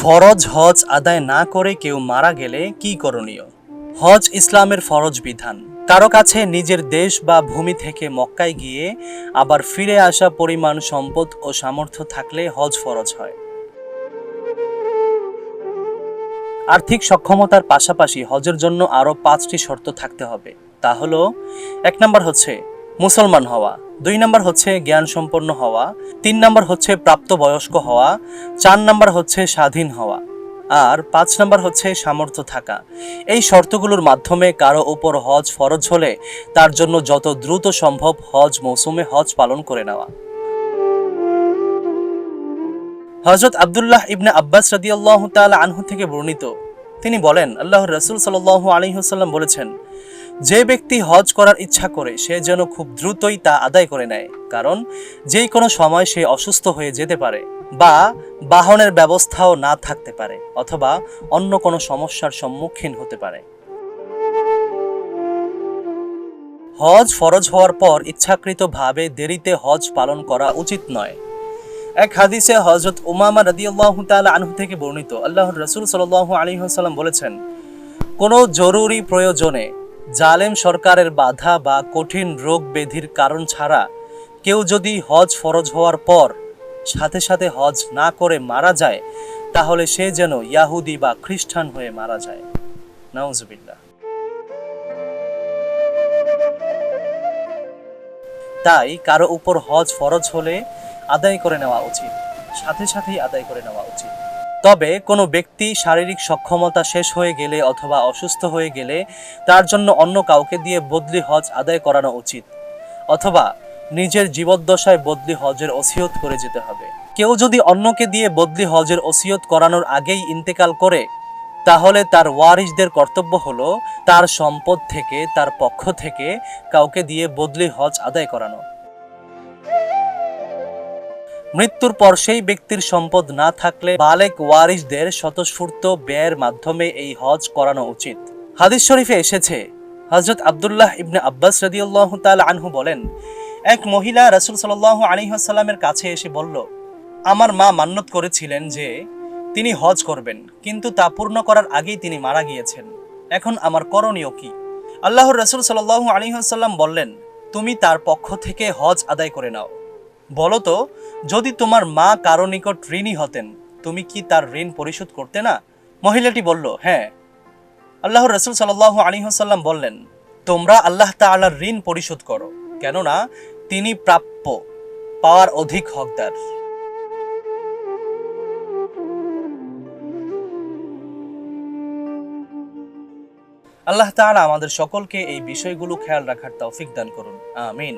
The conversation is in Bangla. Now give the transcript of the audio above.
ফরজ হজ আদায় না করে কেউ মারা গেলে কি করণীয়? হজ ইসলামের ফরজ বিধান। কারও কাছে নিজের দেশ বা ভূমি থেকে মক্কায় গিয়ে আবার ফিরে আসা পরিমাণ সম্পদ ও সামর্থ্য থাকলে হজ ফরজ হয়। আর্থিক সক্ষমতার পাশাপাশি হজের জন্য আরও পাঁচটি শর্ত থাকতে হবে। তা হলো, এক নম্বর হচ্ছে মুসলমান হওয়া। দুই নম্বর হচ্ছে জ্ঞান সম্পন্ন হওয়া, তিন নম্বর হচ্ছে প্রাপ্তবয়স্ক হওয়া, চার নম্বর হচ্ছে স্বাধীন হওয়া, আর পাঁচ নম্বর হচ্ছে সামর্থ্য থাকা। এই শর্তগুলোর মাধ্যমে কারও উপর হজ ফরজ হলে তার জন্য যত দ্রুত সম্ভব হজ মৌসুমে হজ পালন করে নেওয়া। হজরত আবদুল্লাহ ইবনে আব্বাস রাদিয়াল্লাহু তাআলা আনহু থেকে বর্ণিত, তিনি বলেন, আল্লাহর রসুল সাল্লাল্লাহু আলাইহি ওয়াসাল্লাম বলেছেন যে ব্যক্তি হজ করার ইচ্ছা করে, সে যেন খুব দ্রুতই তা আদায় করে নেয়। কারণ, যে কোনো সময় সে অসুস্থ হয়ে যেতে পারে বা বাহনের ব্যবস্থাও না থাকতে পারে অথবা অন্য কোনো সমস্যার সম্মুখীন হতে পারে। হজ ফরজ হওয়ার পর ইচ্ছাকৃতভাবে দেরিতে হজ পালন করা উচিত নয়। এক হাদিসে হজরত উমামা রাদিয়াল্লাহু তাআলা আনহু থেকে বর্ণিত, আল্লাহর রসুল সাল্লাল্লাহু আলাইহি ওয়াসাল্লাম বলেছেন, কোনো জরুরি প্রয়োজনে জালেম সরকারের বাধা বা কঠিন রোগ ব্যাধির কারণ ছাড়া কেউ যদি হজ ফরজ হওয়ার পর সাথে সাথে হজ না করে মারা যায়, তাহলে সে যেন ইয়াহুদি বা খ্রিস্টান হয়ে মারা যায়। নাউজুবিল্লাহ। তাই কারও উপর হজ ফরজ হলে আদায় করে নেওয়া উচিত, সাথে সাথেই আদায় করে নেওয়া উচিত। তবে কোনো ব্যক্তি শারীরিক সক্ষমতা শেষ হয়ে গেলে অথবা অসুস্থ হয়ে গেলে তার জন্য অন্য কাউকে দিয়ে বদলি হজ আদায় করানো উচিত, অথবা নিজের জীবদ্দশায় বদলি হজের ওসিয়ত করে যেতে হবে। কেউ যদি অন্যকে দিয়ে বদলি হজের ওসিয়ত করানোর আগেই ইন্তেকাল করে, তাহলে তার ওয়ারিসদের কর্তব্য হলো তার সম্পদ থেকে, তার পক্ষ থেকে কাউকে দিয়ে বদলি হজ আদায় করানো। মৃত্যুর পর সেই ব্যক্তির সম্পদ না থাকলে বালেক ওয়ারিসদের স্বতঃস্ফূর্ত ব্যয়ের মাধ্যমে এই হজ করানো উচিত। হাদিস শরীফে এসেছে হজরত আব্দুল্লাহ ইবনে আব্বাস রাদিয়াল্লাহু তাআলা আনহু বলেন, এক মহিলা রাসূল সাল্লাল্লাহু আলাইহি ওয়াসাল্লামের কাছে এসে বলল, আমার মা মান্নত করেছিলেন যে তিনি হজ করবেন, কিন্তু তা পূর্ণ করার আগেই তিনি মারা গিয়েছেন। এখন আমার করণীয় কি আল্লাহর রাসূল সাল্লাল্লাহু আলাইহি ওয়াসাল্লাম বললেন, তুমি তার পক্ষ থেকে হজ আদায় করে নাও। বলো তো যদি তোমার মা কারও নিকট ঋণী হতেন, তুমি কি তার ঋণ পরিশোধ করতে না? মহিলাটি বলল হ্যাঁ। আল্লাহ রসুল সাল্লাহ আলী হাসাল্লাম বললেন, তোমরা আল্লাহ তাআলার ঋণ পরিশোধ করো, কেননা তিনি প্রাপ্য পাওয়ার অধিক হকদার। আল্লাহ তাআলা আমাদের সকলকে এই বিষয়গুলো খেয়াল রাখার তৌফিক দান করুন। আমিন।